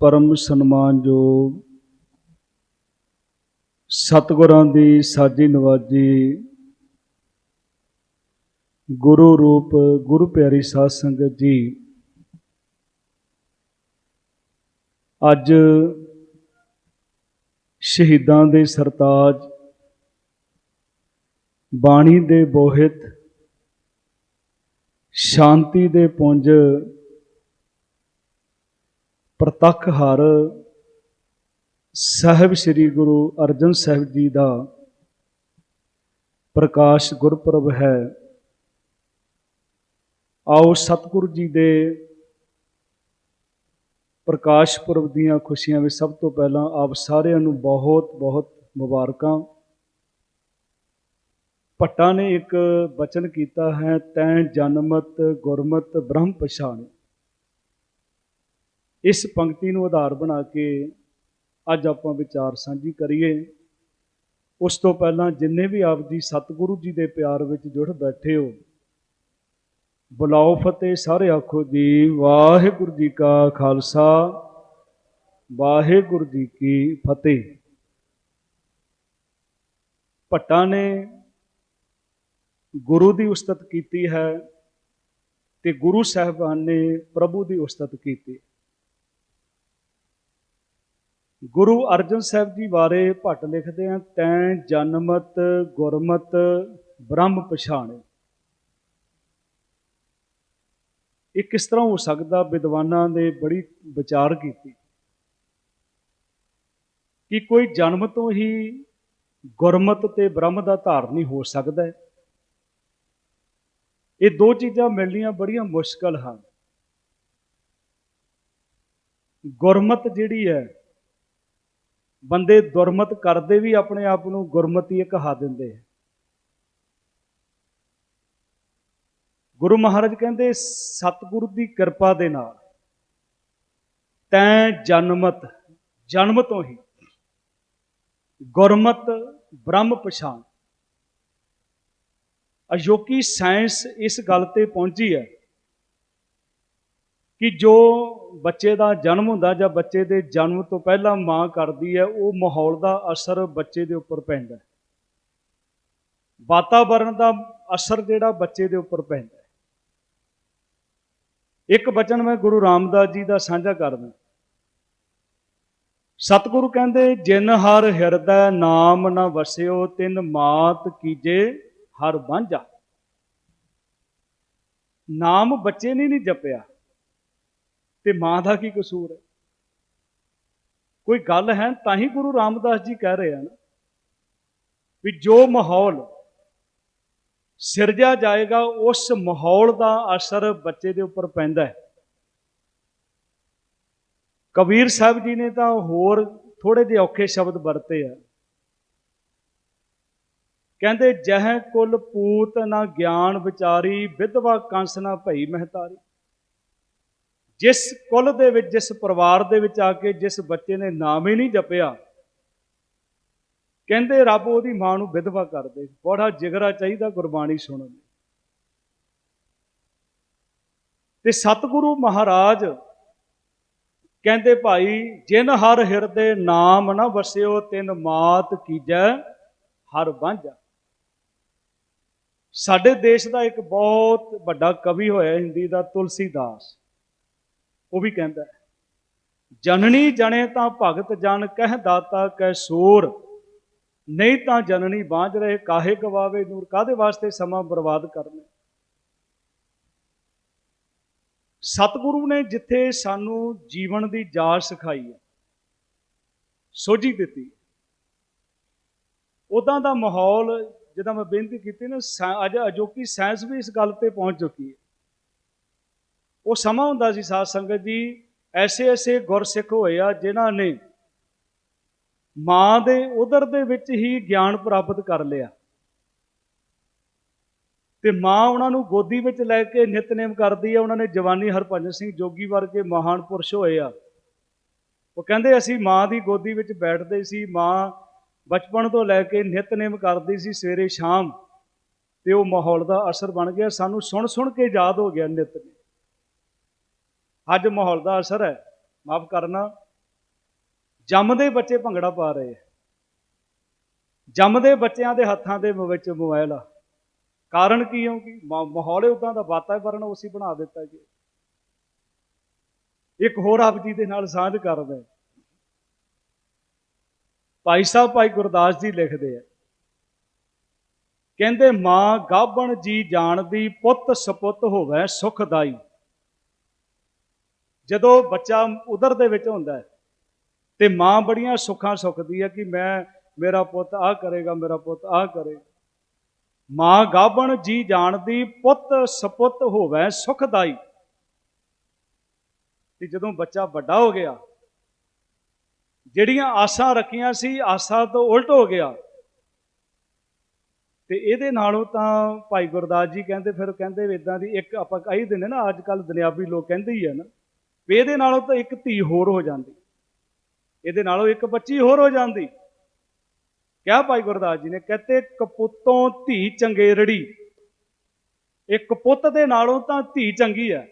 ਪਰਮ ਸਨਮਾਨਯੋਗ ਸਤਿਗੁਰਾਂ ਦੀ ਸਾਜੀ ਨਵਾਜੀ ਗੁਰੂ ਰੂਪ, ਗੁਰੂ ਪਿਆਰੀ ਸਾਧ ਸੰਗਤ ਜੀ, ਅੱਜ ਸ਼ਹੀਦਾਂ ਦੇ ਸਰਤਾਜ ਬਾਣੀ ਦੇ ਬੋਹਿਤ, ਸ਼ਾਂਤੀ ਦੇ ਪੁੰਜ ਪ੍ਰਤੱਖ ਹਰ ਸਾਹਿਬ ਸ੍ਰੀ ਗੁਰੂ ਅਰਜਨ ਸਾਹਿਬ ਜੀ ਦਾ ਪ੍ਰਕਾਸ਼ ਗੁਰਪੁਰਬ ਹੈ। ਆਓ ਸਤਿਗੁਰੂ ਜੀ ਦੇ ਪ੍ਰਕਾਸ਼ ਪੁਰਬ ਦੀਆਂ ਖੁਸ਼ੀਆਂ ਵਿੱਚ ਸਭ ਤੋਂ ਪਹਿਲਾਂ ਆਪ ਸਾਰਿਆਂ ਨੂੰ ਬਹੁਤ ਬਹੁਤ ਮੁਬਾਰਕਾਂ। ਭੱਟਾ ਨੇ ਇੱਕ ਬਚਨ ਕੀਤਾ ਹੈ, ਤੈਂ ਜਨਮਤ ਗੁਰਮਤ ਬ੍ਰਹਮ ਪਛਾਣ। ਇਸ ਪੰਕਤੀ ਨੂੰ ਆਧਾਰ ਬਣਾ ਕੇ ਅੱਜ ਆਪਾਂ ਵਿਚਾਰ ਸਾਂਝੀ ਕਰੀਏ। ਉਸ ਤੋਂ ਪਹਿਲਾਂ ਜਿੰਨੇ ਵੀ ਆਪ ਜੀ ਸਤਿਗੁਰੂ ਜੀ ਦੇ ਪਿਆਰ ਵਿੱਚ ਜੁੜ ਬੈਠੇ ਹੋ, ਬੁਲਾਓ ਫਤਿਹ, ਸਾਰੇ ਆਖੋ ਜੀ, ਵਾਹਿਗੁਰੂ ਜੀ ਕਾ ਖਾਲਸਾ, ਵਾਹਿਗੁਰੂ ਜੀ ਕੀ ਫਤਿਹ। ਭੱਟਾਂ ਨੇ ਗੁਰੂ ਦੀ ਉਸਤਤ ਕੀਤੀ ਹੈ ਤੇ ਗੁਰੂ ਸਾਹਿਬਾਨ ਨੇ ਪ੍ਰਭੂ ਦੀ ਉਸਤਤ ਕੀਤੀ। ਗੁਰੂ ਅਰਜਨ ਸਾਹਿਬ ਜੀ ਬਾਰੇ ਭੱਟ ਲਿਖਦੇ ਆ ਤੈਂ ਜਨਮਤ, ਗੁਰਮਤ, ਬ੍ਰਹਮ ਪਛਾਣੇ। ਇਹ ਕਿਸ ਤਰ੍ਹਾਂ ਹੋ ਸਕਦਾ ਵਿਦਵਾਨਾਂ ਨੇ ਬੜੀ ਵਿਚਾਰ ਕੀਤੀ? ਕਿ ਕੋਈ ਜਨਮ ਤੋਂ ਹੀ ਗੁਰਮਤ ਤੇ ਬ੍ਰਹਮ ਦਾ ਧਾਰਨੀ ਹੋ ਸਕਦਾ ਹੈ। ਇਹ ਦੋ ਚੀਜ਼ਾਂ ਮਿਲਣੀਆਂ ਬੜੀਆਂ ਮੁਸ਼ਕਲ ਹਨ। ਗੁਰਮਤ ਜਿਹੜੀ ਹੈ ਬੰਦੇ ਦੁਰਮਤ ਕਰਦੇ ਵੀ ਆਪਣੇ ਆਪ ਨੂੰ ਗੁਰਮਤੀ ਕਹਾ ਦਿੰਦੇ ਹੈ ਗੁਰੂ ਮਹਾਰਾਜ ਕਹਿੰਦੇ, ਸਤਿਗੁਰੂ ਦੀ ਕਿਰਪਾ ਦੇ ਨਾਲ ਤੈ ਜਨਮਤ ਜਨਮ ਤੋਂ ਹੀ ਗੁਰਮਤ ਬ੍ਰਹਮ ਪਛਾਣ। ਅਯੋਗੀ ਸਾਇੰਸ ਇਸ ਗੱਲ ਤੇ ਪਹੁੰਚੀ ਹੈ ਕਿ ਜੋ ਬੱਚੇ ਦਾ ਜਨਮ ਹੁੰਦਾ ਜਾਂ ਬੱਚੇ ਦੇ ਜਨਮ ਤੋਂ ਪਹਿਲਾਂ ਮਾਂ ਕਰਦੀ ਹੈ, ਉਹ ਮਾਹੌਲ ਦਾ ਅਸਰ ਬੱਚੇ ਦੇ ਉੱਪਰ ਪੈਂਦਾ ਹੈ। ਵਾਤਾਵਰਣ ਦਾ ਅਸਰ ਜਿਹੜਾ ਬੱਚੇ ਦੇ ਉੱਪਰ ਪੈਂਦਾ ਹੈ। ਇੱਕ ਬਚਨ ਮੈਂ ਗੁਰੂ ਰਾਮਦਾਸ ਜੀ ਦਾ ਸਾਂਝਾ ਕਰਦਾ ਸਤਿਗੁਰੂ ਕਹਿੰਦੇ, ਜਿਨ ਹਰ ਹਿਰਦੈ ਨਾਮ ਨਾ ਵਸਿਓ, ਤਿਨ ਮਾਤ ਕੀਜੇ ਹਰ ਬਾਂਝਾ ਨਾਮ ਬੱਚੇ ਨੇ ਨਹੀਂ ਜਪਿਆ। ਤੇ ਮਾਂ ਦਾ ਕੀ ਕਸੂਰ ਹੈ? ਕੋਈ ਗੱਲ ਹੈ, ਤਾਂ ਹੀ ਗੁਰੂ ਰਾਮਦਾਸ ਜੀ ਕਹਿ ਰਹੇ ਹਨ ਵੀ ਜੋ ਮਾਹੌਲ ਸਿਰਜਿਆ ਜਾਏਗਾ, ਉਸ ਮਾਹੌਲ ਦਾ ਅਸਰ ਬੱਚੇ ਦੇ ਉੱਪਰ ਪੈਂਦਾ ਹੈ। ਕਬੀਰ ਸਾਹਿਬ ਜੀ ਨੇ ਤਾਂ ਹੋਰ ਥੋੜੇ ਜਿਹੇ ਔਖੇ ਸ਼ਬਦ ਵਰਤੇ ਆ। ਕਹਿੰਦੇ, ਜਹ ਕੁਲ ਪੂਤ ਨਾ ਗਿਆਨ ਵਿਚਾਰੀ, ਵਿਧਵਾ ਕੰਸ ਨਾ ਭਈ ਮਹਤਾਰੀ। ਜਿਸ ਕੁੱਲ ਦੇ ਵਿੱਚ, ਜਿਸ ਪਰਿਵਾਰ ਦੇ ਵਿੱਚ ਆ ਕੇ ਜਿਸ ਬੱਚੇ ਨੇ ਨਾਮ ਹੀ ਨਹੀਂ ਜਪਿਆ, ਕਹਿੰਦੇ ਰੱਬ ਉਹਦੀ ਮਾਂ ਨੂੰ ਵਿਧਵਾ ਕਰ ਦੇ। ਬੜਾ ਜਿਗਰਾ ਚਾਹੀਦਾ ਗੁਰਬਾਣੀ ਸੁਣਨ ਲਈ ਤੇ ਸਤਿਗੁਰੂ ਮਹਾਰਾਜ ਕਹਿੰਦੇ ਭਾਈ, ਜਿਨ ਹਰ ਹਿਰਦੇ ਨਾਮ ਨਾ ਵਸਿਓ, ਤਿਨ ਮਾਤ ਕੀਜੈ ਹਰ ਵਾਂਝਾ। ਸਾਡੇ ਦੇਸ਼ ਦਾ ਇੱਕ ਬਹੁਤ ਵੱਡਾ ਕਵੀ ਹੋਇਆ, ਹਿੰਦੀ ਦਾ ਤੁਲਸੀਦਾਸ। ਉਹ ਵੀ ਕਹਿੰਦਾ ਜਨਨੀ ਜਣੇ ਤਾਂ ਭਗਤ ਜਨ ਕਹਿ ਦਾਤਾ ਕੈ ਸੂਰ, ਨਹੀਂ ਤਾਂ ਜਨਨੀ ਬਾਝ ਰਹੇ ਕਾਹੇ ਗਵਾਵੇ ਨੂਰ ਕਾਦੇ ਵਾਸਤੇ ਸਮਾਂ ਬਰਬਾਦ ਕਰਨਾ ਸਤਿਗੁਰੂ ਨੇ ਜਿੱਥੇ ਸਾਨੂੰ ਜੀਵਨ ਦੀ ਜਾਚ ਸਿਖਾਈ ਹੈ, ਸੋਝੀ ਦਿੱਤੀ ਉਦਾਂ ਦਾ ਮਾਹੌਲ, ਜਿੱਦਾਂ ਮੈਂ ਬੇਨਤੀ ਕੀਤੀ ਨਾ ਅੱਜ ਅਜੋਕੀ ਸਾਇੰਸ ਵੀ ਇਸ ਗੱਲ ਤੇ ਪਹੁੰਚ ਚੁੱਕੀ ਹੈ। ਉਹ ਸਮਾਂ ਹੁੰਦਾ ਸੀ ਸਾਧ ਸੰਗਤ ਜੀ ਐਸੇ ਐਸੇ ਗੁਰਸਿੱਖ ਹੋਏ ਆ ਜਿਨ੍ਹਾਂ ਨੇ ਮਾਂ ਦੇ ਉਦਰ ਦੇ ਵਿੱਚ ਹੀ ਗਿਆਨ ਪ੍ਰਾਪਤ ਕਰ ਲਿਆ। ਤੇ ਮਾਂ ਉਹਨਾਂ ਨੂੰ ਗੋਦੀ ਵਿੱਚ ਲੈ ਕੇ ਨਿਤਨੇਮ ਕਰਦੀ ਆ, ਉਹਨਾਂ ਨੇ ਜਵਾਨੀ ਹਰਭਜਨ ਸਿੰਘ ਜੋਗੀ ਵਰਗੇ ਮਹਾਨ ਪੁਰਸ਼ ਹੋਏ ਆ। ਉਹ ਕਹਿੰਦੇ, ਅਸੀਂ ਮਾਂ ਦੀ ਗੋਦੀ ਵਿੱਚ ਬੈਠਦੇ ਸੀ, ਮਾਂ ਬਚਪਨ ਤੋਂ ਲੈ ਕੇ ਨਿਤਨੇਮ ਕਰਦੀ ਸੀ, ਸਵੇਰੇ ਸ਼ਾਮ ਤੇ ਉਹ ਮਾਹੌਲ ਦਾ ਅਸਰ ਬਣ ਗਿਆ। ਸਾਨੂੰ ਸੁਣ ਸੁਣ ਕੇ ਯਾਦ ਹੋ ਗਿਆ ਨਿਤਨੇਮ ਅੱਜ ਮਾਹੌਲ ਦਾ ਅਸਰ ਹੈ। ਮਾਫ ਕਰਨਾ। ਜੰਮਦੇ ਬੱਚੇ ਭੰਗੜਾ ਪਾ ਰਹੇ ਆ ਜੰਮਦੇ ਬੱਚਿਆਂ ਦੇ ਹੱਥਾਂ ਦੇ ਵਿੱਚ ਮੋਬਾਈਲ ਆ। ਕਾਰਨ ਕੀ ਹੋ ਕਿ ਮਾਹੌਲ ਉਦਾਂ ਦਾ ਵਾਤਾਵਰਣ ਉਸੇ ਬਣਾ ਦਿੱਤਾ ਜੀ। ਇੱਕ ਹੋਰ ਆਪ ਜੀ ਦੇ ਨਾਲ ਸਾਂਝ ਕਰਦਾ ਭਾਈ ਸਾਹਿਬ, ਭਾਈ ਗੁਰਦਾਸ ਜੀ ਲਿਖਦੇ ਆ। ਕਹਿੰਦੇ, ਮਾਂ ਗਾਬਣ ਜੀ ਜਾਣਦੀ ਪੁੱਤ ਸਪੁੱਤ ਹੋਵੇ ਸੁਖਦਾਈ। ਜਦੋਂ ਬੱਚਾ ਉਧਰ ਦੇ ਵਿੱਚ ਹੁੰਦਾ ਹੈ, ਤੇ ਮਾਂ ਬੜੀਆਂ ਸੁੱਖਾਂ ਸੁੱਖਦੀ ਹੈ ਕਿ ਮੈਂ, ਮੇਰਾ ਪੁੱਤ ਆਹ ਕਰੇਗਾ, ਮੇਰਾ ਪੁੱਤ ਆਹ ਕਰੇਗਾ ਮਾਂ ਗਾਬਣ ਜੀ ਜਾਣਦੀ, ਪੁੱਤ ਸਪੁੱਤ ਹੋਵੇ ਸੁਖਦਾਈ। ਤੇ ਜਦੋਂ ਬੱਚਾ ਵੱਡਾ ਹੋ ਗਿਆ, ਜਿਹੜੀਆਂ ਆਸਾਂ ਰੱਖੀਆਂ ਸੀ, ਆਸਾਂ ਤੋਂ ਉਲਟ ਹੋ ਗਿਆ, ਤੇ ਇਹਦੇ ਨਾਲੋਂ ਤਾਂ ਭਾਈ ਗੁਰਦਾਸ ਜੀ ਕਹਿੰਦੇ, ਫਿਰ ਕਹਿੰਦੇ ਵੀ ਇਦਾਂ ਦੀ ਇੱਕ ਆਪਾਂ ਕਹੀ ਦਿੰਦੇ ਨਾ, ਅੱਜ ਕੱਲ ਦੁਨਿਆਵੀ ਲੋਕ ਕਹਿੰਦੇ ਹੀ ਆ ਨਾ ਵੀ ਇਹਦੇ ਨਾਲੋਂ ਤਾਂ ਇੱਕ ਧੀ ਹੋਰ ਹੋ ਜਾਂਦੀ। ਇਹਦੇ ਨਾਲੋਂ ਇੱਕ ਬੱਚੀ ਹੋਰ ਹੋ ਜਾਂਦੀ। ਕਿਹਾ ਭਾਈ ਗੁਰਦਾਸ ਜੀ ਨੇ ਕਹਤੇ, ਕਪੁੱਤੋਂ ਧੀ ਚੰਗੇਰੜੀ ਇਹ ਕਪੁੱਤ ਦੇ ਨਾਲੋਂ ਤਾਂ ਧੀ ਚੰਗੀ ਹੈ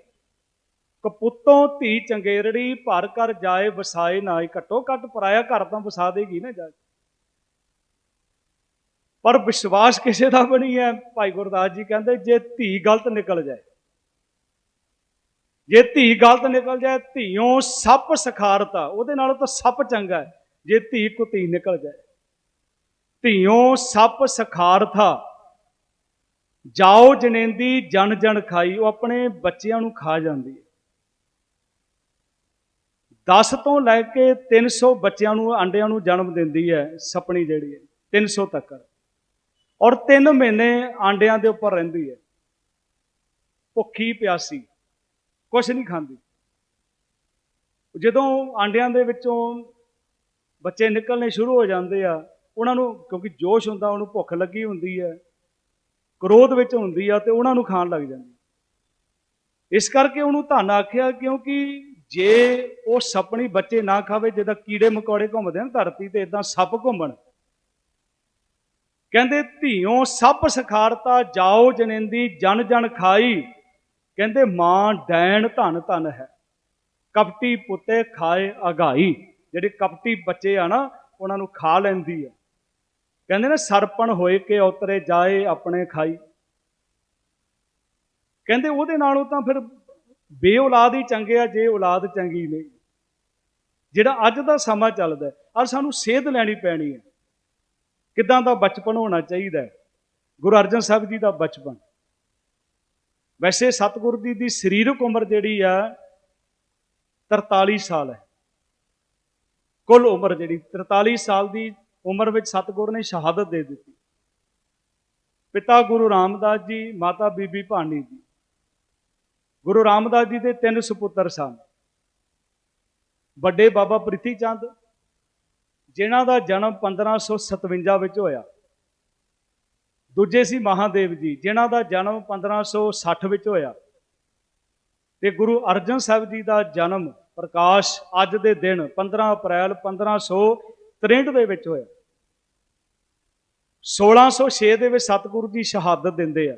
ਕਪੁੱਤੋਂ ਧੀ ਚੰਗੇਰੜੀ ਭਰ ਕਰ ਜਾਏ ਵਸਾਏ ਨਾ ਹੀ ਘੱਟੋ ਘੱਟ ਪਰਾਇਆ ਘਰ ਤਾਂ ਵਸਾ ਦੇਗੀ ਨਾ ਜਾ ਪਰ ਵਿਸ਼ਵਾਸ ਕਿਸੇ ਦਾ ਵੀ ਨਹੀਂ ਹੈ ਭਾਈ ਗੁਰਦਾਸ ਜੀ ਕਹਿੰਦੇ, ਜੇ ਧੀ ਗਲਤ ਨਿਕਲ ਜਾਏ ਜੇ ਧੀ ਗਲਤ ਨਿਕਲ ਜਾਏ, ਧੀਓ ਸੱਪ ਸਖਾਰਤਾ, ਉਹਦੇ ਨਾਲੋਂ ਤਾਂ ਸੱਪ ਚੰਗਾ ਹੈ। ਜੇ ਧੀ ਕੁਤੀ ਨਿਕਲ ਜਾਏ। ਧੀਓ ਸੱਪ ਸਖਾਰਥਾ ਜਾਓ ਜਨੇਂਦੀ ਜਨ ਜਨ ਖਾਈ, ਉਹ ਆਪਣੇ ਬੱਚਿਆਂ ਨੂੰ ਖਾ ਜਾਂਦੀ ਹੈ। 10 ਤੋਂ ਲੈ ਕੇ 300 ਬੱਚਿਆਂ ਨੂੰ ਅੰਡਿਆਂ ਨੂੰ ਜਨਮ ਦਿੰਦੀ ਹੈ ਸਪਣੀ ਜਿਹੜੀ ਹੈ 300 ਤੱਕ। ਔਰ 3 ਮਹੀਨੇ ਆਂਡਿਆਂ ਦੇ ਉੱਪਰ ਰਹਿੰਦੀ ਹੈ। ਭੁੱਖੀ ਪਿਆਸੀ। ਕੁਝ ਨਹੀਂ ਖਾਂਦੀ। ਜਦੋਂ ਆਂਡਿਆਂ ਦੇ ਵਿੱਚੋਂ ਬੱਚੇ ਨਿਕਲਣੇ ਸ਼ੁਰੂ ਹੋ ਜਾਂਦੇ ਆ, ਉਹਨਾਂ ਨੂੰ ਕਿਉਂਕਿ ਜੋਸ਼ ਹੁੰਦਾ, ਉਹਨੂੰ ਭੁੱਖ ਲੱਗੀ ਹੁੰਦੀ ਹੈ ਕ੍ਰੋਧ ਵਿੱਚ ਹੁੰਦੀ ਆ ਤੇ ਉਹਨਾਂ ਨੂੰ ਖਾਣ ਲੱਗ ਜਾਂਦੀ। ਇਸ ਕਰਕੇ ਉਹਨੂੰ ਧੰਨ ਆਖਿਆ, ਕਿਉਂਕਿ ਜੇ ਉਹ ਸੱਪਣੀ ਬੱਚੇ ਨਾ ਖਾਵੇ ਜਿੱਦਾਂ ਕੀੜੇ ਮਕੌੜੇ ਘੁੰਮਦੇ ਨੇ ਧਰਤੀ ਤੇ ਇਦਾਂ ਸੱਪ ਘੁੰਮਣ। ਕਹਿੰਦੇ, ਧੀਓ, ਸੱਪ ਸਖਾਰਤਾ ਜਾਓ ਜਨੇਂਦੀ ਜਨ ਜਨ ਖਾਈ ਕਹਿੰਦੇ ਮਾਂ ਡੈਣ ਧਨ ਧਨ ਹੈ, ਕਪਟੀ ਪੁੱਤੇ ਖਾਏ ਅਗਾਈ। ਜਿਹੜੇ ਕਪਟੀ ਬੱਚੇ ਆ ਨਾ, ਉਹਨਾਂ ਨੂੰ ਖਾ ਲੈਂਦੀ ਹੈ। ਕਹਿੰਦੇ ਨੇ ਸਰਪਣ ਹੋਏ ਕੇ ਉਤਰੇ ਜਾਏ ਆਪਣੇ ਖਾਈ। ਕਹਿੰਦੇ ਉਹਦੇ ਨਾਲੋਂ ਤਾਂ ਫਿਰ ਬੇ ਔਲਾਦ ਹੀ ਚੰਗੇ ਆ, ਜੇ ਔਲਾਦ ਚੰਗੀ ਨਹੀਂ। ਜਿਹੜਾ ਅੱਜ ਦਾ ਸਮਾਂ ਚੱਲਦਾ ਹੈ ਔਰ ਸਾਨੂੰ ਸੇਧ ਲੈਣੀ ਪੈਣੀ ਹੈ। ਕਿਦਾਂ ਦਾ ਬਚਪਨ ਹੋਣਾ ਚਾਹੀਦਾ ਹੈ? ਗੁਰੂ ਅਰਜਨ ਸਾਹਿਬ ਜੀ ਦਾ ਬਚਪਨ। ਵੈਸੇ ਸਤਿਗੁਰੂ ਜੀ ਦੀ ਸਰੀਰਕ ਉਮਰ ਜਿਹੜੀ ਆ 43 ਸਾਲ ਹੈ। ਕੁੱਲ ਉਮਰ ਜਿਹੜੀ 43 ਸਾਲ ਦੀ ਉਮਰ ਵਿੱਚ ਸਤਿਗੁਰ ਨੇ ਸ਼ਹਾਦਤ ਦੇ ਦਿੱਤੀ। ਪਿਤਾ ਗੁਰੂ ਰਾਮਦਾਸ ਜੀ, ਮਾਤਾ ਬੀਬੀ ਭਾਨੀ ਜੀ। ਗੁਰੂ ਰਾਮਦਾਸ ਜੀ ਦੇ ਤਿੰਨ ਸੁਪੁੱਤਰ ਸਨ। ਵੱਡੇ ਬਾਬਾ ਪ੍ਰਿਥੀ ਚੰਦ, ਜਿਨ੍ਹਾਂ ਦਾ ਜਨਮ 1557 ਵਿੱਚ ਹੋਇਆ। ਦੂਜੇ ਸੀ ਮਹਾਦੇਵ ਜੀ, ਜਿਨ੍ਹਾਂ ਦਾ ਜਨਮ 1560 ਵਿੱਚ ਹੋਇਆ। ਤੇ ਗੁਰੂ ਅਰਜਨ ਸਾਹਿਬ ਜੀ ਦਾ ਜਨਮ ਪ੍ਰਕਾਸ਼ ਅੱਜ ਦੇ ਦਿਨ 15 ਅਪ੍ਰੈਲ 1563 ਦੇ ਵਿੱਚ ਹੋਇਆ। 1606 ਦੇ ਵਿੱਚ ਸਤਿਗੁਰੂ ਜੀ ਸ਼ਹਾਦਤ ਦਿੰਦੇ ਆ।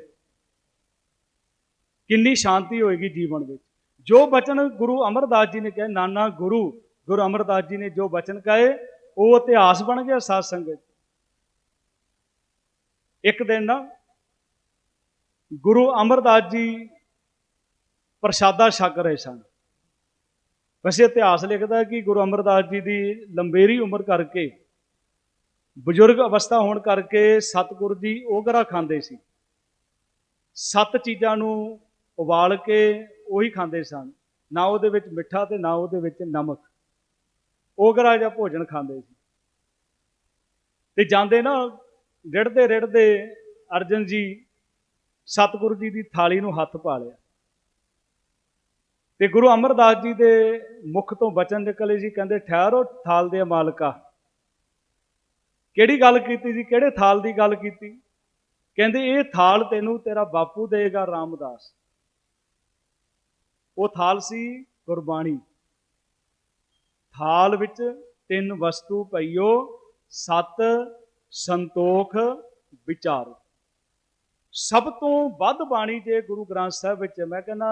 ਕਿੰਨੀ ਸ਼ਾਂਤੀ ਹੋਏਗੀ ਜੀਵਨ ਵਿੱਚ। ਜੋ ਬਚਨ ਗੁਰੂ ਅਮਰਦਾਸ ਜੀ ਨੇ ਕਿਹਾ, ਨਾਨਾ ਗੁਰੂ ਗੁਰੂ ਅਮਰਦਾਸ ਜੀ ਨੇ ਜੋ ਬਚਨ ਕਹੇ, ਉਹ ਇਤਿਹਾਸ ਬਣ ਗਿਆ ਸਾਧ ਸੰਗਤ ਇੱਕ ਦਿਨ ਨਾ ਗੁਰੂ ਅਮਰਦਾਸ ਜੀ ਪ੍ਰਸ਼ਾਦਾ ਛਕ ਰਹੇ ਸਨ। ਵੈਸੇ ਇਤਿਹਾਸ ਲਿਖਦਾ ਕਿ ਗੁਰੂ ਅਮਰਦਾਸ ਜੀ ਦੀ ਲੰਬੇਰੀ ਉਮਰ ਕਰਕੇ, ਬਜ਼ੁਰਗ ਅਵਸਥਾ ਹੋਣ ਕਰਕੇ ਸਤਿਗੁਰੂ ਜੀ ਓਗਰਾ ਖਾਂਦੇ ਸੀ। ਸੱਤ ਚੀਜ਼ਾਂ ਨੂੰ ਉਬਾਲ ਕੇ ਉਹੀ ਖਾਂਦੇ ਸਨ। ਨਾ ਉਹਦੇ ਵਿੱਚ ਮਿੱਠਾ ਤੇ ਨਾ ਉਹਦੇ ਵਿੱਚ ਨਮਕ। ਓਗਰਾ ਜਾਂ ਭੋਜਨ ਖਾਂਦੇ ਸੀ। ਤੇ ਜਾਂਦੇ ਨਾ ਡਿੜਦੇ ਡਿੜਦੇ ਅਰਜਨ ਜੀ ਸਤਿਗੁਰੂ ਜੀ ਦੀ ਥਾਲੀ ਨੂੰ ਹੱਥ ਪਾ ਲਿਆ। ਤੇ ਗੁਰੂ ਅਮਰਦਾਸ ਜੀ ਦੇ ਮੁਖ ਤੋਂ ਬਚਨ ਨਿਕਲੇ ਸੀ ਕਹਿੰਦੇ, ਠਹਿਰੋ ਥਾਲ ਦੇ ਮਾਲਕਾ। ਕਿਹੜੀ ਗੱਲ ਕੀਤੀ ਸੀ ਕਿਹੜੇ ਥਾਲ ਦੀ ਗੱਲ ਕੀਤੀ? ਕਹਿੰਦੇ, ਇਹ ਥਾਲ ਤੈਨੂੰ ਤੇਰਾ ਬਾਪੂ ਦੇਗਾ ਰਾਮਦਾਸ। ਉਹ ਥਾਲ ਸੀ ਗੁਰਬਾਣੀ। ਥਾਲ ਵਿੱਚ ਤਿੰਨ ਵਸਤੂ ਪਈਓ, ਸਤ ਸੰਤੋਖ ਵਿਚਾਰ ਸਭ ਤੋਂ ਵੱਧ ਬਾਣੀ ਜੇ ਗੁਰੂ ਗ੍ਰੰਥ ਸਾਹਿਬ ਵਿੱਚ ਮੈਂ ਕਹਿੰਦਾ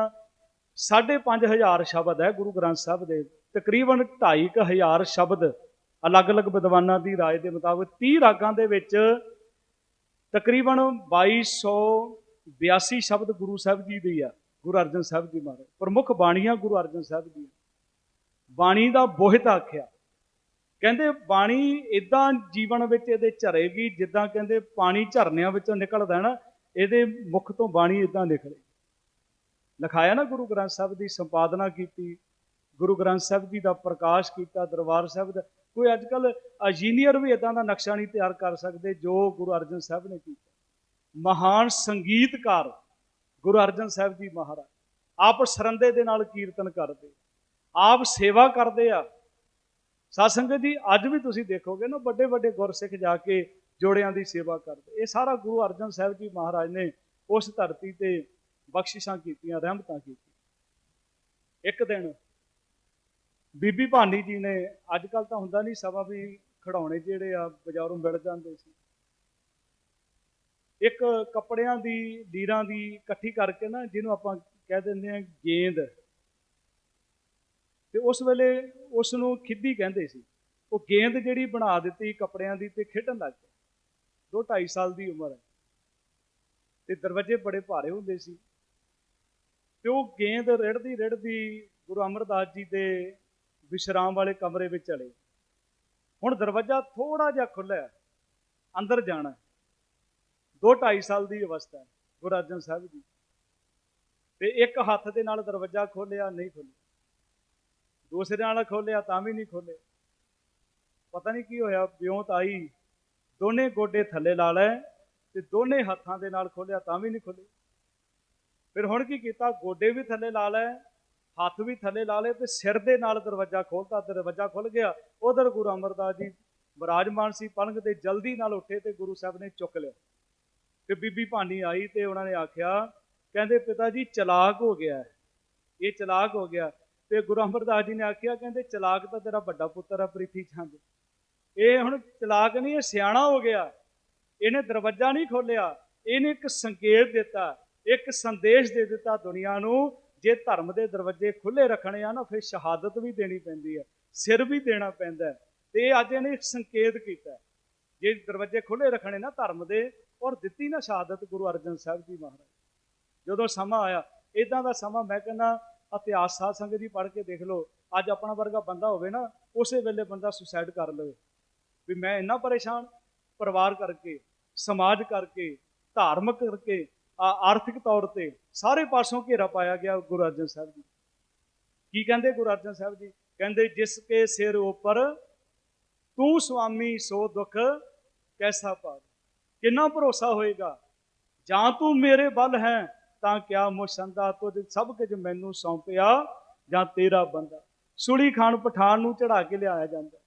5500 ਸ਼ਬਦ ਹੈ ਗੁਰੂ ਗ੍ਰੰਥ ਸਾਹਿਬ ਦੇ ਤਕਰੀਬਨ 2500 ਸ਼ਬਦ ਅਲੱਗ-ਅਲੱਗ ਵਿਦਵਾਨਾਂ ਦੀ رائے ਦੇ ਮੁਤਾਬਕ 30 ਰਾਗਾਂ ਦੇ ਵਿੱਚ ਤਕਰੀਬਨ 2282 ਸ਼ਬਦ ਗੁਰੂ ਸਾਹਿਬ ਜੀ ਦੀ ਆ ਗੁਰੂ ਅਰਜਨ ਸਾਹਿਬ ਜੀ ਮਹਾਰਾਜ ਪ੍ਰਮੁੱਖ ਬਾਣੀਆਂ ਗੁਰੂ ਅਰਜਨ ਸਾਹਿਬ ਜੀ ਬਾਣੀ ਦਾ ਬੋਹਿਤ ਆਖਿਆ ਕਹਿੰਦੇ ਬਾਣੀ ਇਦਾਂ ਜੀਵਨ ਵਿੱਚ ਇਹਦੇ ਝਰੇਗੀ ਜਿੱਦਾਂ ਕਹਿੰਦੇ ਪਾਣੀ ਝਰਨਿਆਂ ਵਿੱਚੋਂ ਨਿਕਲਦਾ ਨਾ, ਇਹਦੇ ਮੁਖ ਤੋਂ ਬਾਣੀ ਇਦਾਂ ਨਿਕਲੇ। ਲਿਖਾਇਆ ਨਾ ਗੁਰੂ ਗ੍ਰੰਥ ਸਾਹਿਬ ਦੀ ਸੰਪਾਦਨਾ ਕੀਤੀ, ਗੁਰੂ ਗ੍ਰੰਥ ਸਾਹਿਬ ਜੀ ਦਾ ਪ੍ਰਕਾਸ਼ ਕੀਤਾ, ਦਰਬਾਰ ਸਾਹਿਬ ਦਾ। ਕੋਈ ਅੱਜ ਕੱਲ ਇੰਜੀਨੀਅਰ ਵੀ ਇਦਾਂ ਦਾ ਨਕਸ਼ਾ ਨਹੀਂ ਤਿਆਰ ਕਰ ਸਕਦੇ ਜੋ ਗੁਰੂ ਅਰਜਨ ਸਾਹਿਬ ਨੇ ਕੀਤਾ। ਮਹਾਨ ਸੰਗੀਤਕਾਰ ਗੁਰੂ ਅਰਜਨ ਸਾਹਿਬ ਜੀ ਮਹਾਰਾਜ। ਆਪ ਸਰੰਦੇ ਦੇ ਨਾਲ ਕੀਰਤਨ ਕਰਦੇ, ਆਪ ਸੇਵਾ ਕਰਦੇ ਆ। ਸਾਧ ਸੰਗਤ ਜੀ, ਅੱਜ ਵੀ ਤੁਸੀਂ ਦੇਖੋਗੇ ਨਾ ਵੱਡੇ ਵੱਡੇ ਗੁਰਸਿੱਖ ਜਾ ਕੇ ਜੋੜਿਆਂ ਦੀ ਸੇਵਾ ਕਰਦੇ। ਇਹ ਸਾਰਾ ਗੁਰੂ ਅਰਜਨ ਸਾਹਿਬ ਜੀ ਮਹਾਰਾਜ ਨੇ ਉਸ ਧਰਤੀ ਤੇ ਬਖਸ਼ਿਸ਼ਾਂ ਕੀਤੀਆਂ, ਰਹਿਮਤਾਂ ਕੀਤੀਆਂ। ਇੱਕ ਦਿਨ ਬੀਬੀ ਭਾਨੀ ਜੀ ਨੇ ਅੱਜ ਕੱਲ ਤਾਂ ਹੁੰਦਾ ਨਹੀਂ ਸਵਾ ਵੀ ਖੜਾਉਣੇ ਜਿਹੜੇ ਆ ਬਾਜ਼ਾਰੋਂ ਮਿਲ ਜਾਂਦੇ ਸੀ। ਇੱਕ ਕੱਪੜਿਆਂ ਦੀ ਲੀਰਾਂ ਦੀ ਇਕੱਠੀ ਕਰਕੇ ਨਾ, ਜਿਹਨੂੰ ਆਪਾਂ ਕਹਿ ਦਿੰਦੇ ਆ ਗੇਂਦ। ਤੇ ਉਸ ਵੇਲੇ ਉਸ ਨੂੰ ਖਿੱਦੀ ਕਹਿੰਦੇ ਸੀ। ਉਹ ਗੇਂਦ ਜਿਹੜੀ ਬਣਾ ਦਿੱਤੀ ਕੱਪੜਿਆਂ ਦੀ ਤੇ ਖੇਡਣ ਲੱਗ ਪਿਆ। ਦੋ 2.5 ਸਾਲ ਦੀ ਉਮਰ ਹੈ। ਤੇ ਦਰਵਾਜ਼ੇ ਬੜੇ ਭਾਰੇ ਹੁੰਦੇ ਸੀ। ਤੇ ਉਹ ਗੇਂਦ ਰਿੜਦੀ ਰਿੜਦੀ ਗੁਰੂ ਅਮਰਦਾਸ ਜੀ ਦੇ ਵਿਸ਼ਰਾਮ ਵਾਲੇ ਕਮਰੇ ਵਿੱਚ ਚਲੇ ਹੁਣ ਦਰਵਾਜ਼ਾ ਥੋੜਾ ਜਿਹਾ ਖੁੱਲਿਆ ਅੰਦਰ ਜਾਣਾ ਦੋ 2.5 ਸਾਲ ਦੀ ਅਵਸਥਾ ਹੈ ਗੁਰੂ ਅਰਜਨ ਸਾਹਿਬ ਜੀ ਤੇ ਇੱਕ ਹੱਥ ਦੇ ਨਾਲ ਦਰਵਾਜ਼ਾ ਖੋਲਿਆ ਨਹੀਂ ਖੋਲਿਆ ਦੂਸਰੇ ਨਾਲ ਖੋਲਿਆ ਤਾਂ ਵੀ ਨਹੀਂ ਖੋਲੇ। ਪਤਾ ਨਹੀਂ ਕੀ ਹੋਇਆ ਬਿਉਂਤ ਆਈ, ਦੋਨੇ ਗੋਡੇ ਥੱਲੇ ਲਾ ਲਏ ਤੇ ਦੋਨੇ ਹੱਥਾਂ ਦੇ ਨਾਲ ਖੋਲਿਆ ਤਾਂ ਵੀ ਨਹੀਂ ਖੋਲੇ। ਫਿਰ ਹੁਣ ਕੀ ਕੀਤਾ? ਗੋਡੇ ਵੀ ਥੱਲੇ ਲਾ ਲਏ, ਹੱਥ ਵੀ ਥੱਲੇ ਲਾ ਲਏ ਤੇ ਸਿਰ ਦੇ ਨਾਲ ਦਰਵਾਜ਼ਾ ਖੋਲਤਾ। ਦਰਵਾਜ਼ਾ ਖੁੱਲ ਗਿਆ। ਉਧਰ ਗੁਰੂ ਅਮਰਦਾਸ ਜੀ ਬਰਾਜਮਾਨ ਸੀ ਪਲੰਗ ਤੇ ਜਲਦੀ ਨਾਲ ਉੱਠੇ ਤੇ ਗੁਰੂ ਸਾਹਿਬ ਨੇ ਚੁੱਕ ਲਿਆ। ਤੇ ਬੀਬੀ ਭਾਨੀ ਆਈ ਤੇ ਉਹਨਾਂ ਨੇ ਆਖਿਆ, ਕਹਿੰਦੇ ਪਿਤਾ ਜੀ, ਚਲਾਕ ਹੋ ਗਿਆ ਇਹ ਚਲਾਕ ਹੋ ਗਿਆ। ਤੇ ਗੁਰੂ ਅਮਰਦਾਸ ਜੀ ਨੇ ਆਖਿਆ, ਕਹਿੰਦੇ ਚਲਾਕ ਤਾਂ ਤੇਰਾ ਵੱਡਾ ਪੁੱਤਰ ਆ ਪ੍ਰੀਤੀ ਚੰਦ। ਇਹ ਹੁਣ ਚਲਾਕ ਨਹੀਂ, ਇਹ ਸਿਆਣਾ ਹੋ ਗਿਆ। ਇਹਨੇ ਦਰਵਾਜ਼ਾ ਨਹੀਂ ਖੋਲਿਆ ਇਹਨੇ ਇੱਕ ਸੰਕੇਤ ਦਿੱਤਾ, ਇੱਕ ਸੰਦੇਸ਼ ਦੇ ਦਿੱਤਾ ਦੁਨੀਆ ਨੂੰ, ਜੇ ਧਰਮ ਦੇ ਦਰਵਾਜ਼ੇ ਖੁੱਲੇ ਰੱਖਣੇ ਆ ਨਾ, ਫਿਰ ਸ਼ਹਾਦਤ ਵੀ ਦੇਣੀ ਪੈਂਦੀ ਹੈ ਸਿਰ ਵੀ ਦੇਣਾ ਪੈਂਦਾ ਤੇ ਅੱਜ ਇਹਨੇ ਇੱਕ ਸੰਕੇਤ ਕੀਤਾ। ਜੇ ਦਰਵਾਜ਼ੇ ਖੁੱਲੇ ਰੱਖਣੇ ਨਾ ਧਰਮ ਦੇ, ਔਰ ਦਿੱਤੀ ਨਾ ਸ਼ਹਾਦਤ ਗੁਰੂ ਅਰਜਨ ਸਾਹਿਬ ਜੀ ਮਹਾਰਾਜ। ਜਦੋਂ ਸਮਾਂ ਆਇਆ ਇਦਾਂ ਦਾ ਸਮਾਂ ਮੈਂ ਕਹਿੰਦਾ ਇਤਿਹਾਸ ਸਾਧ ਸੰਗਤ ਜੀ ਪੜ੍ਹ ਕੇ ਦੇਖ ਲਓ, ਅੱਜ ਆਪਣਾ ਵਰਗਾ ਬੰਦਾ ਹੋਵੇ ਨਾ, ਉਸੇ ਵੇਲੇ ਬੰਦਾ ਸੁਸਾਈਡ ਕਰ ਲਵੇ। ਵੀ ਮੈਂ ਇੰਨਾ ਪਰੇਸ਼ਾਨ ਪਰਿਵਾਰ ਕਰਕੇ, ਸਮਾਜ ਕਰਕੇ, ਧਾਰਮਿਕ ਕਰਕੇ ਆਰਥਿਕ ਤੌਰ ਤੇ ਸਾਰੇ ਪਾਸੋਂ ਘੇਰਾ ਪਾਇਆ ਗਿਆ ਗੁਰੂ ਅਰਜਨ ਸਾਹਿਬ ਜੀ। ਕੀ ਕਹਿੰਦੇ ਗੁਰੂ ਅਰਜਨ ਸਾਹਿਬ ਜੀ? ਕਹਿੰਦੇ, ਜਿਸ ਕੇ ਸਿਰ ਉੱਪਰ ਤੂੰ ਸੁਆਮੀ ਸੋ ਦੁੱਖ ਕੈਸਾ ਪਾਰ ਕਿੰਨਾ ਭਰੋਸਾ ਹੋਏਗਾ? ਜਾਂ ਤੂੰ ਮੇਰੇ ਬਲ ਹੈ? ਤਾਂ ਕਿਆ ਮੁਸ਼ੰਦਾ ਤੁਝ ਸਭ ਕੁਝ ਮੈਨੂੰ ਸੌਂਪਿਆ ਜਾਂ ਤੇਰਾ ਬੰਦਾ? ਸੁਲੀ ਖਾਨ ਪਠਾਨ ਨੂੰ ਚੜਾ ਕੇ ਲਿਆਇਆ ਜਾਂਦਾ।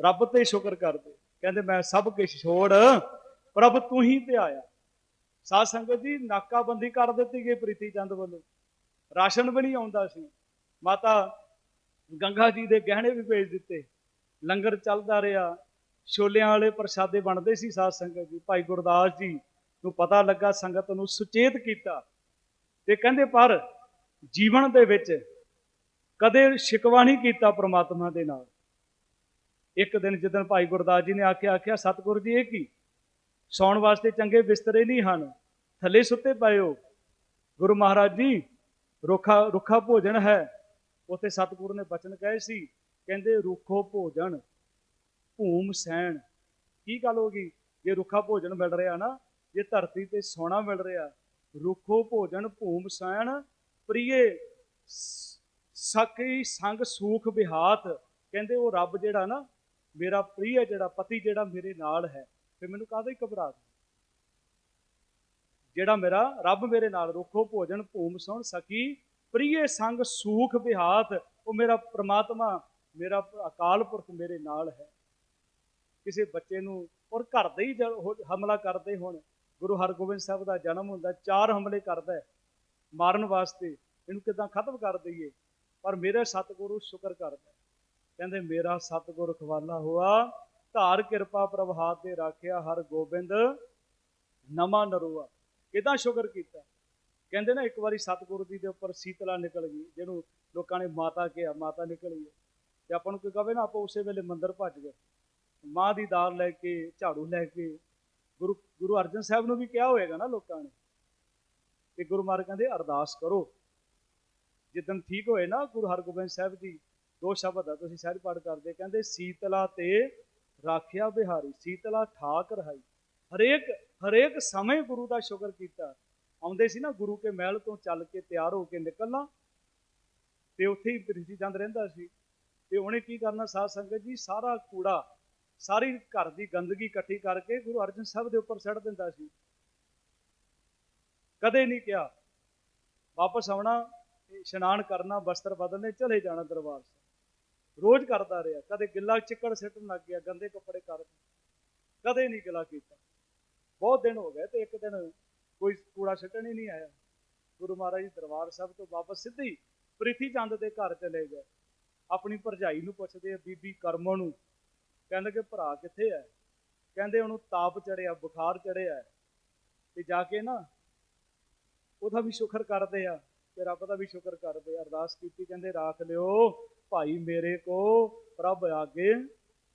ਰੱਬ ਤੇ ਸ਼ੁਕਰ ਕਰਦੇ। ਕਹਿੰਦੇ, ਮੈਂ ਸਭ ਕੁਝ ਛੋੜ, ਪ੍ਰਭ ਤੂੰ ਹੀ ਤੇ ਆਇਆ। ਸਾਧ ਸੰਗਤ ਜੀ, ਨਾਕਾਬੰਦੀ ਕਰ ਦਿੱਤੀ ਗਈ ਪ੍ਰੀਤੀ ਚੰਦ ਵੱਲੋਂ। ਰਾਸ਼ਨ ਵੀ ਨਹੀਂ ਆਉਂਦਾ ਸੀ। ਮਾਤਾ ਗੰਗਾ ਜੀ ਦੇ ਗਹਿਣੇ ਵੀ ਭੇਜ ਦਿੱਤੇ। ਲੰਗਰ ਚੱਲਦਾ ਰਿਹਾ। ਛੋਲਿਆਂ ਵਾਲੇ ਪ੍ਰਸ਼ਾਦੇ ਬਣਦੇ ਸੀ ਸਾਧ ਸੰਗਤ ਜੀ। ਭਾਈ ਗੁਰਦਾਸ ਜੀ ਨੂੰ ਪਤਾ ਲੱਗਾ, ਸੰਗਤ ਨੂੰ ਸੁਚੇਤ ਕੀਤਾ ਤੇ ਕਹਿੰਦੇ, ਪਰ ਜੀਵਨ ਦੇ ਵਿੱਚ ਕਦੇ ਸ਼ਿਕਵਾ ਨਹੀਂ ਕੀਤਾ ਪ੍ਰਮਾਤਮਾ ਦੇ ਨਾਲ। ਇੱਕ ਦਿਨ ਜਦੋਂ ਭਾਈ ਗੁਰਦਾਸ ਜੀ ਨੇ ਆਖਿਆ ਆਖਿਆ, ਸਤਿਗੁਰੂ ਜੀ, ਇਹ ਕੀ? ਸੌਣ ਵਾਸਤੇ ਚੰਗੇ ਬਿਸਤਰੇ ਨਹੀਂ ਹਨ, ਥੱਲੇ ਸੁੱਤੇ ਪਏ ਹੋ। ਗੁਰੂ ਮਹਾਰਾਜ ਜੀ, ਰੁੱਖਾ ਰੁੱਖਾ ਭੋਜਨ ਹੈ। ਉਥੇ ਸਤਿਗੁਰੂ ਨੇ ਬਚਨ ਕਹੇ ਸੀ, ਕਹਿੰਦੇ, ਰੁੱਖੋ ਭੋਜਨ, ਭੂਮ ਸੈਣ। ਕੀ ਗੱਲ ਹੋ ਗਈ? ਜੇ ਰੁੱਖਾ ਭੋਜਨ ਮਿਲ ਰਿਹਾ ਨਾ ਜੇ ਧਰਤੀ ਤੇ ਸੋਨਾ ਮਿਲ ਰਿਹਾ, ਰੁੱਖੋ ਭੋਜਨ ਭੂਮ ਸੈਣ ਪ੍ਰੀਏ, ਸ- ਸਖੀ ਸੰਗ ਸੂਖ ਵਿਹਾਤ ਕਹਿੰਦੇ ਉਹ ਰੱਬ ਜਿਹੜਾ ਨਾ, ਮੇਰਾ ਪ੍ਰੀਆ ਜਿਹੜਾ, ਪਤੀ ਜਿਹੜਾ ਮੇਰੇ ਨਾਲ ਹੈ। ਫਿਰ ਮੈਨੂੰ ਕਾਹਦਾ ਹੀ ਘਬਰਾਹਟ ਜਿਹੜਾ ਮੇਰਾ, ਰੱਬ ਮੇਰੇ ਨਾਲ, ਰੁੱਖੋ ਭੋਜਨ ਭੂਮ ਸੌਣ ਸਕੀ ਪ੍ਰੀਏ ਸੰਗ ਸੂਖ ਵਿਹਾਤ ਉਹ ਮੇਰਾ ਪ੍ਰਮਾਤਮਾ, ਮੇਰਾ ਅਕਾਲ ਪੁਰਖ ਮੇਰੇ ਨਾਲ ਹੈ। ਕਿਸੇ ਬੱਚੇ ਨੂੰ, ਔਰ ਘਰ ਦੇ ਹੀ ਹਮਲਾ ਕਰਦੇ ਹੁਣ ਗੁਰੂ ਹਰਗੋਬਿੰਦ ਸਾਹਿਬ ਦਾ ਜਨਮ ਹੁੰਦਾ, ਚਾਰ ਹਮਲੇ ਕਰਦਾ ਹੈ ਮਾਰਨ ਵਾਸਤੇ। ਇਹਨੂੰ ਕਿਦਾਂ ਖਤਮ ਕਰ ਦਈਏ? ਪਰ ਮੇਰੇ ਸਤਿਗੁਰੂ ਸ਼ੁਕਰ ਕਰਦਾ ਕਹਿੰਦੇ, ਮੇਰਾ ਸਤਿਗੁਰ ਖਵਾਲਾ ਹੋਆ, ਧਾਰ ਕਿਰਪਾ ਪ੍ਰਭਾਤ ਦੇ ਰਾਖਿਆ ਹਰ ਗੋਬਿੰਦ ਨਮਾ ਨਰੋਆ। ਕਿਦਾਂ ਸ਼ੁਕਰ ਕੀਤਾ? ਕਹਿੰਦੇ ਨਾ, ਇੱਕ ਵਾਰੀ ਸਤਿਗੁਰੂ ਜੀ ਦੇ ਉੱਪਰ ਸੀਤਲਾ ਨਿਕਲ ਗਈ, ਜਿਹਨੂੰ ਲੋਕਾਂ ਨੇ ਮਾਤਾ ਕਿਹਾ, ਮਾਤਾ ਨਿਕਲ ਗਈ ਤੇ ਆਪਾਂ ਨੂੰ ਕੋਈ ਕਵੇ ਨਾ, ਆਪਾਂ ਉਸੇ ਵੇਲੇ ਮੰਦਰ ਭੱਜ ਗਏ। ਮਾਂ ਦੀ ਦਾਲ ਲੈ ਕੇ, ਝਾੜੂ ਲੈ ਕੇ ਗੁਰੂ ਗੁਰੂ ਅਰਜਨ ਸਾਹਿਬ ਨੂੰ ਵੀ ਕਿਹਾ ਹੋਏਗਾ ਨਾ ਲੋਕਾਂ ਨੇ ਕਿ ਗੁਰੂ ਮਹਾਰਾਜ ਕਹਿੰਦੇ ਅਰਦਾਸ ਕਰੋ। ਜਿੱਦਨ ਠੀਕ ਹੋਏ ਨਾ ਗੁਰੂ ਹਰਗੋਬਿੰਦ ਸਾਹਿਬ ਜੀ ਦੋ ਸ਼ਬਦ ਆ, ਤੁਸੀਂ ਸਾਰੇ ਪਾਠ ਕਰਦੇ, ਕਹਿੰਦੇ, ਸੀਤਲਾ ਤੇ ਰਾਖਿਆ ਬਿਹਾਰੀ, ਸੀਤਲਾ ਠਾਕ ਰਹਾਈ। ਹਰੇਕ ਹਰੇਕ ਸਮੇਂ ਗੁਰੂ ਦਾ ਸ਼ੁਕਰ ਕੀਤਾ। ਆਉਂਦੇ ਸੀ ਨਾ ਗੁਰੂ ਕੇ ਮਹਿਲ ਤੋਂ ਚੱਲ ਕੇ ਤਿਆਰ ਹੋ ਕੇ ਨਿਕਲਣਾ, ਤੇ ਉੱਥੇ ਹੀ ਪ੍ਰਿਥੀ ਚੰਦ ਰਹਿੰਦਾ ਸੀ। ਤੇ ਉਹਨੇ ਕੀ ਕਰਨਾ, ਸਾਧ ਸੰਗਤ ਜੀ, ਸਾਰਾ ਕੂੜਾ ਸਾਰੀ ਘਰ ਦੀ ਗੰਦਗੀ ਇਕੱਠੀ ਕਰਕੇ ਗੁਰੂ ਅਰਜਨ ਸਾਹਿਬ ਦੇ ਉੱਪਰ ਸੱਟ ਦਿੰਦਾ ਸੀ। ਕਦੇ ਨਹੀਂ ਕਿਹਾ, ਵਾਪਸ ਆਉਣਾ ਇਸ਼ਨਾਨ ਕਰਨਾ, ਬਸਤਰ ਬਦਲਨੇ, ਚਲੇ ਜਾਣਾ ਦਰਬਾਰ ਸਾਹਿਬ। ਰੋਜ਼ ਕਰਦਾ ਰਿਹਾ, ਕਦੇ ਗਿੱਲਾ ਚਿੱਕੜ ਸਿੱਟਣ ਲੱਗ ਗਿਆ, ਗੰਦੇ ਕੱਪੜੇ ਕਰ ਕਦੇ ਨਹੀਂ ਗਿਲਾ ਕੀਤਾ। ਬਹੁਤ ਦਿਨ ਹੋ ਗਏ ਤੇ ਇੱਕ ਦਿਨ ਕੋਈ ਕੂੜਾ ਸਿੱਟਣ ਹੀ ਨਹੀਂ ਆਇਆ। ਗੁਰੂ ਮਹਾਰਾਜ ਦਰਬਾਰ ਸਾਹਿਬ ਤੋਂ ਵਾਪਸ ਸਿੱਧੀ ਪ੍ਰਿਥੀ ਚੰਦ ਦੇ ਘਰ ਚਲੇ ਗਏ। ਆਪਣੀ ਭਰਜਾਈ ਨੂੰ ਪੁੱਛਦੇ ਆ, ਬੀਬੀ ਕਰਮੋ ਨੂੰ ਕਹਿੰਦੇ ਕਿ ਭਰਾ ਕਿੱਥੇ ਹੈ ਕਹਿੰਦੇ ਉਹਨੂੰ ਤਾਪ ਚੜਿਆ, ਬੁਖਾਰ ਚੜਿਆ ਤੇ ਜਾ ਕੇ ਨਾ ਉਹਦਾ ਵੀ ਸ਼ੁਕਰ ਕਰਦੇ ਆ ਤੇ ਰੱਬ ਦਾ ਵੀ ਸ਼ੁਕਰ ਕਰਦੇ ਆ। ਅਰਦਾਸ ਕੀਤੀ, ਕਹਿੰਦੇ ਰਾਖ ਲਿਓ ਭਾਈ ਮੇਰੇ ਕੋ, ਪ੍ਰਭ ਆਗੇ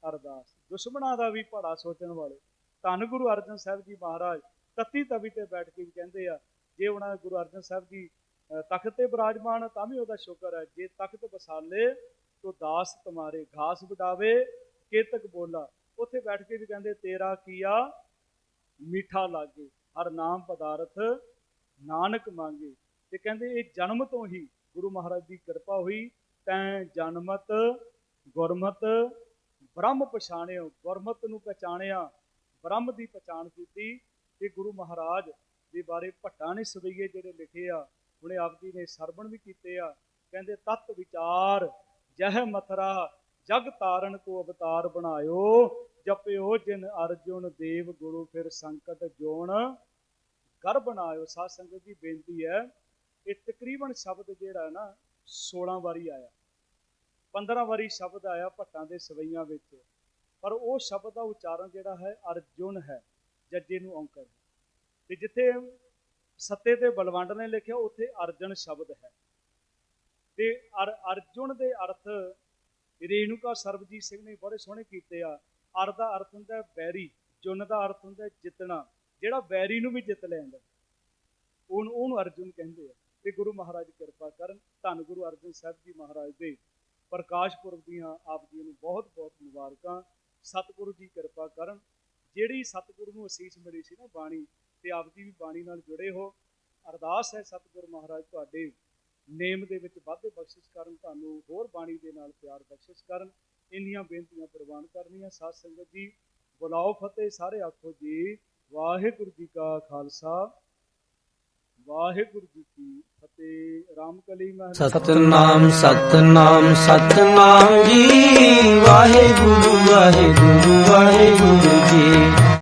ਅਰਦਾਸ। ਦੁਸ਼ਮਣਾਂ ਦਾ ਵੀ ਭੜਾ ਸੋਚਣ ਵਾਲੇ। ਧੰਨ ਗੁਰੂ ਅਰਜਨ ਸਾਹਿਬ ਜੀ ਮਹਾਰਾਜ, ਤਤੀ ਤਵੀ ਤੇ ਬੈਠ ਕੇ ਵੀ ਕਹਿੰਦੇ ਆ, ਜੇ ਉਹਨਾਂ ਗੁਰੂ ਅਰਜਨ ਸਾਹਿਬ ਜੀ ਤਖਤ ਤੇ ਬਿਰਾਜਮਾਨ ਤਾਂ ਵੀ ਉਹਦਾ ਸ਼ੁਕਰ ਹੈ ਜੇ ਤਖਤ ਬਸਾਲੇ ਤੋ ਦਾਸ ਤੁਮਾਰੇ, ਘਾਸ ਵਡਾਵੇ ਕੇਤਕ ਬੋਲਾ। ਉੱਥੇ ਬੈਠ ਕੇ ਵੀ ਕਹਿੰਦੇ, ਤੇਰਾ ਕੀਆ ਮਿੱਠਾ ਲਾਗੇ, ਹਰ ਨਾਮ ਪਦਾਰਥ ਨਾਨਕ ਮੰਗੇ। ਤੇ ਕਹਿੰਦੇ, ਇਹ ਜਨਮ ਤੋਂ ਹੀ ਗੁਰੂ ਮਹਾਰਾਜ ਦੀ ਕਿਰਪਾ ਹੋਈ। ਤੈ ਜਨਮਤ, ਗੁਰਮਤ, ਬ੍ਰਹਮ ਪਛਾਣਿਓ। ਗੁਰਮਤ ਨੂੰ ਪਛਾਣਿਆ ਬ੍ਰਹਮ ਦੀ ਪਛਾਣ ਕੀਤੀ। ਤੇ ਗੁਰੂ ਮਹਾਰਾਜ ਦੇ ਬਾਰੇ ਭੱਟਾਂ ਨੇ ਸਵਈਏ ਜਿਹੜੇ ਲਿਖੇ ਆ ਹੁਣੇ ਆਪ ਜੀ ਨੇ ਸਰਵਣ ਵੀ ਕੀਤੇ ਆ। ਕਹਿੰਦੇ, ਤਤ ਵਿਚਾਰ ਜਹ ਮਥਰਾ ਜਗ ਤਾਰਨ ਕੋ ਅਵਤਾਰ ਬਣਾਇਓ, ਜਪਿਓ ਜਿਨ ਅਰਜੁਨ ਦੇਵ ਗੁਰੂ ਫਿਰ ਸੰਕਟ ਜੋਣ। ਕਰ ਬਣਾਇਓ, ਸਾਧ ਸੰਗਤ ਦੀ ਬੇਨਤੀ ਹੈ, ਇਹ ਤਕਰੀਬਨ ਸ਼ਬਦ ਜਿਹੜਾ ਹੈ ਨਾ 16 ਵਾਰੀ ਆਇਆ। 15 ਵਾਰੀ ਸ਼ਬਦ ਆਇਆ ਭੱਟਾਂ ਦੇ ਸਵਈਆਂ ਵਿੱਚ, ਪਰ ਉਹ ਸ਼ਬਦ ਦਾ ਉਚਾਰਨ ਜਿਹੜਾ ਹੈ, ਅਰਜੁਨ ਹੈ, ਜੱਜੇ ਨੂੰ ਔਂਕਰ ਤੇ ਜਿੱਥੇ ਸੱਤੇ ਤੇ ਬਲਵੰਡ ਨੇ ਲਿਖਿਆ, ਉੱਥੇ ਅਰਜਨ ਸ਼ਬਦ ਹੈ। ਤੇ ਅਰ, ਅਰਜੁਨ ਦੇ ਅਰਥ ਰੇਣੂਕਾ ਸਰਬਜੀਤ ਸਿੰਘ ਨੇ ਬੜੇ ਸੋਹਣੇ ਕੀਤੇ ਆ। ਅਰ ਦਾ ਅਰਥ ਹੁੰਦਾ ਹੈ ਬੈਰੀ, ਜੁਨ ਦਾ ਅਰਥ ਹੁੰਦਾ ਜਿੱਤਣਾ, ਜਿਹੜਾ ਬੈਰੀ ਨੂੰ ਵੀ ਜਿੱਤ ਲੈਂਦਾ। ਉਹਨੂੰ ਉਹਨੂੰ ਅਰਜੁਨ ਕਹਿੰਦੇ ਆ ਤੇ ਗੁਰੂ ਮਹਾਰਾਜ ਕਿਰਪਾ ਕਰਨ, ਧੰਨ ਗੁਰੂ ਅਰਜਨ ਸਾਹਿਬ ਜੀ ਮਹਾਰਾਜ ਦੇ ਪ੍ਰਕਾਸ਼ ਪੁਰਬ ਦੀਆਂ ਆਪ ਜੀ ਨੂੰ ਬਹੁਤ ਬਹੁਤ ਮੁਬਾਰਕਾਂ। ਸਤਿਗੁਰੂ ਜੀ ਕਿਰਪਾ ਕਰਨ। ਜਿਹੜੀ ਸਤਿਗੁਰੂ ਨੂੰ ਅਸੀਸ ਮਿਲੀ ਸੀ ਨਾ ਬਾਣੀ, ਤੇ ਆਪ ਜੀ ਵੀ ਬਾਣੀ ਨਾਲ ਜੁੜੇ ਹੋ। ਅਰਦਾਸ ਹੈ ਸਤਿਗੁਰੂ ਮਹਾਰਾਜ ਤੁਹਾਡੇ ਨੇਮ ਦੇ ਵਿੱਚ ਵਾਧੇ ਬਖਸ਼ਿਸ਼ ਕਰਨ, ਤੁਹਾਨੂੰ ਹੋਰ ਬਾਣੀ ਦੇ ਨਾਲ ਪਿਆਰ ਬਖਸ਼ਿਸ਼ ਕਰਨ। ਇੰਨੀਆਂ ਬੇਨਤੀਆਂ ਪ੍ਰਵਾਨ ਕਰਨੀਆਂ। ਸਾਧ ਸੰਗਤ ਜੀ, ਬੁਲਾਓ ਫਤਿਹ ਸਾਰੇ ਆਖੋ ਜੀ। ਵਾਹਿਗੁਰੂ ਜੀ ਕਾ ਖਾਲਸਾ। ਵਾਹਿਗੁਰੂ ਜੀ ਕੀ ਫਤਿਹ। ਰਾਮਕਲੀ ਮਹਲਾ। ਸਤਨਾਮ ਸਤਨਾਮ ਸਤਨਾਮ ਜੀ। ਵਾਹਿਗੁਰੂ ਵਾਹਿਗੁਰੂ ਵਾਹਿਗੁਰੂ ਜੀ।